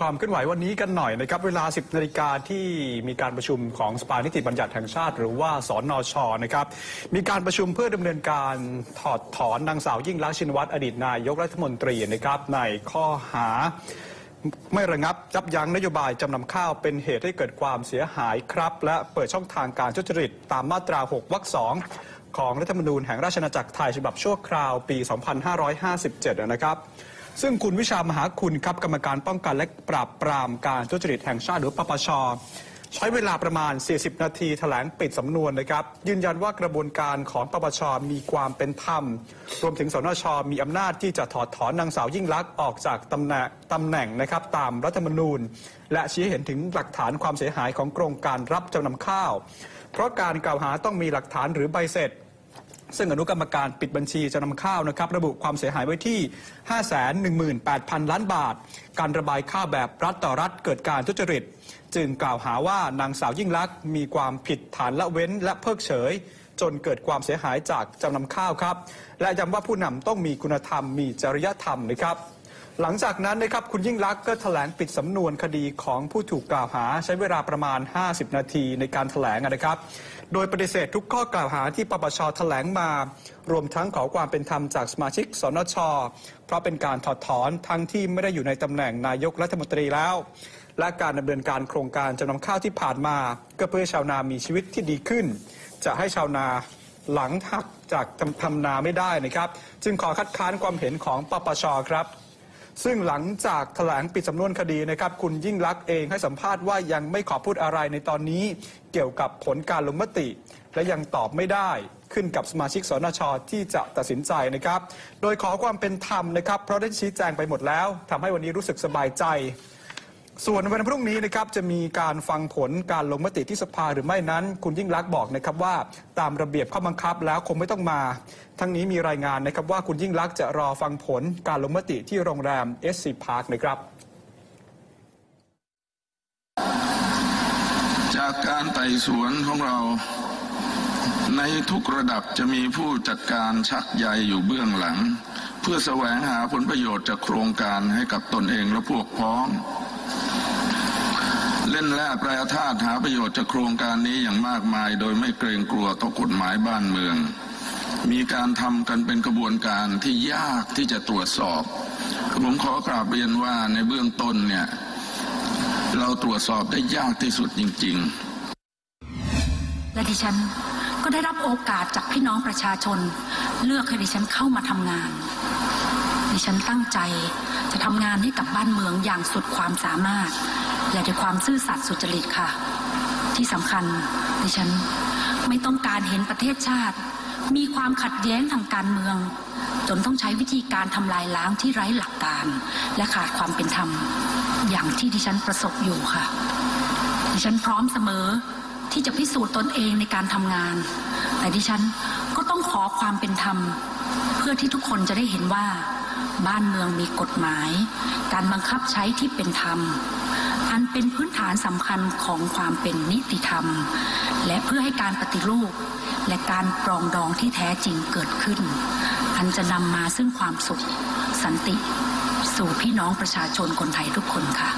ความเคลื่อนไหววันนี้กันหน่อยนะครับเวลา 10นาฬิกาที่มีการประชุมของสภานิติบัญญัติแห่งชาติ หรือว่าสอนชนะครับมีการประชุมเพื่อดำเนินการถอดถอนนางสาวยิ่งลักษณ์ชินวัตรอดีตนายกรัฐมนตรีนะครับในข้อหาไม่ระงับยับยั้งนโยบายจำนำข้าวเป็นเหตุให้เกิดความเสียหายครับ และเปิดช่องทางการทุจริตตามมาตรา 6วรรคสองของรัฐธรรมนูญแห่งราชอาณาจักรไทยฉบับชั่วคราวปี 2557 นะครับ ซึ่งคุณวิชามหาคุณครับกรรมการป้องกันและปราบปรามการทุจริตแห่งชาติหรือปปชใช้เวลาประมาณ 40 นาทีแถลงปิดสำนวนนะครับ ยืนยันว่ากระบวนการของปปชมีความเป็นธรรม รวมถึงสนชมีอำนาจที่จะถอดถอนนางสาวยิ่งลักษณ์ออกจากตำแหน่งตำแหน่งนะครับตามรัฐธรรมนูญ และชี้เห็นถึงหลักฐานความเสียหายของโครงการรับจำนำข้าว เพราะการกล่าวหาต้องมีหลักฐานหรือใบเสร็จ ซึ่งอนุกรรมการปิดบัญชีจะนำข้าวนะครับ ระบุความเสียหายไว้ที่ 518,000 ล้านบาท การระบายข้าวแบบรัฐต่อรัฐเกิดการทุจริต จึงกล่าวหาว่านางสาวยิ่งลักษณ์มีความผิดฐานละเว้นและเพิกเฉย จนเกิดความเสียหายจากจำนำข้าวครับ และย้ำว่าผู้นำต้องมีคุณธรรมมีจริยธรรมนะครับ หลังจากนั้นนะครับคุณยิ่งลักษณ์ก็แถลงปิดสำนวนคดีของผู้ถูกกล่าวหาใช้เวลาประมาณ 50 นาทีในการแถลงนะครับ โดยปฏิเสธทุกข้อกล่าวหาที่ปปชแถลงมา รวมทั้งขอความเป็นธรรมจากสมาชิกสนช เพราะเป็นการถอดถอนทั้งที่ไม่ได้อยู่ในตำแหน่งนายกรัฐมนตรีแล้ว และการดำเนินการโครงการจำนำข้าวที่ผ่านมา ก็เพื่อชาวนามีชีวิตที่ดีขึ้น จะให้ชาวนาหลังหักจากทำทำนาไม่ได้นะครับ จึงขอคัดค้านความเห็นของปปชครับ ซึ่งหลังจากแถลงปิดสำนวนคดีนะครับคุณยิ่งลักษณ์เองให้สัมภาษณ์ว่ายังไม่ขอพูดอะไรในตอนนี้ เกี่ยวกับผลการลงมติ และยังตอบไม่ได้ขึ้นกับสมาชิกสนชที่จะตัดสินใจนะครับ โดยขอความเป็นธรรมนะครับ เพราะได้ชี้แจงไปหมดแล้วทำให้วันนี้รู้สึกสบายใจ ส่วนวันพรุ่งนี้นะครับจะมีการฟังผลการลงมติที่สภาหรือไม่นั้น คุณยิ่งลักษณ์บอกนะครับว่าตามระเบียบข้อบังคับแล้วคงไม่ต้องมา ทั้งนี้มีรายงานนะครับว่าคุณยิ่งลักษณ์จะรอฟังผลการลงมติที่โรงแรม SC Park นะครับ จากการไต่สวนของเรา ในทุกระดับจะมีผู้จัดการชักใยอยู่เบื้องหลัง เพื่อแสวงหาผลประโยชน์จากโครงการให้กับตนเองและพวกพ้อง เล่นแร่แปรธาตุหาประโยชน์จากโครงการนี้อย่างมากมาย โดยไม่เกรงกลัวต่อกฎหมายบ้านเมือง มีการทำกันเป็นกระบวนการที่ยากที่จะตรวจสอบผมขอกราบเรียนว่าในเบื้องต้นเนี่ย เราตรวจสอบได้ยากที่สุดจริง ๆ และดิฉันก็ได้รับโอกาสจากพี่น้องประชาชน เลือกให้ดิฉันเข้ามาทำงาน ดิฉันตั้งใจจะทำงานให้กับบ้านเมืองอย่างสุดความสามารถ และด้วยความซื่อสัตย์สุจริตค่ะ ที่สำคัญดิฉันไม่ต้องการเห็นประเทศชาติ มีความขัดแย้งทางการเมือง จนต้องใช้วิธีการทำลายล้างที่ไร้หลักการ และขาดความเป็นธรรม อย่างที่ดิฉันประสบอยู่ค่ะ ดิฉันพร้อมเสมอที่จะพิสูจน์ตนเองในการทำงาน แต่ดิฉันก็ต้องขอความเป็นธรรม เพื่อที่ทุกคนจะได้เห็นว่า บ้านเมืองมีกฎหมาย การบังคับใช้ที่เป็นธรรม อันเป็นพื้นฐานสำคัญของความเป็นนิติธรรม และเพื่อให้การปฏิรูป และการปรองดองที่แท้จริงเกิดขึ้น อันจะนำมาซึ่งความสุขสันติ สู่พี่น้องประชาชนคนไทยทุกคนค่ะ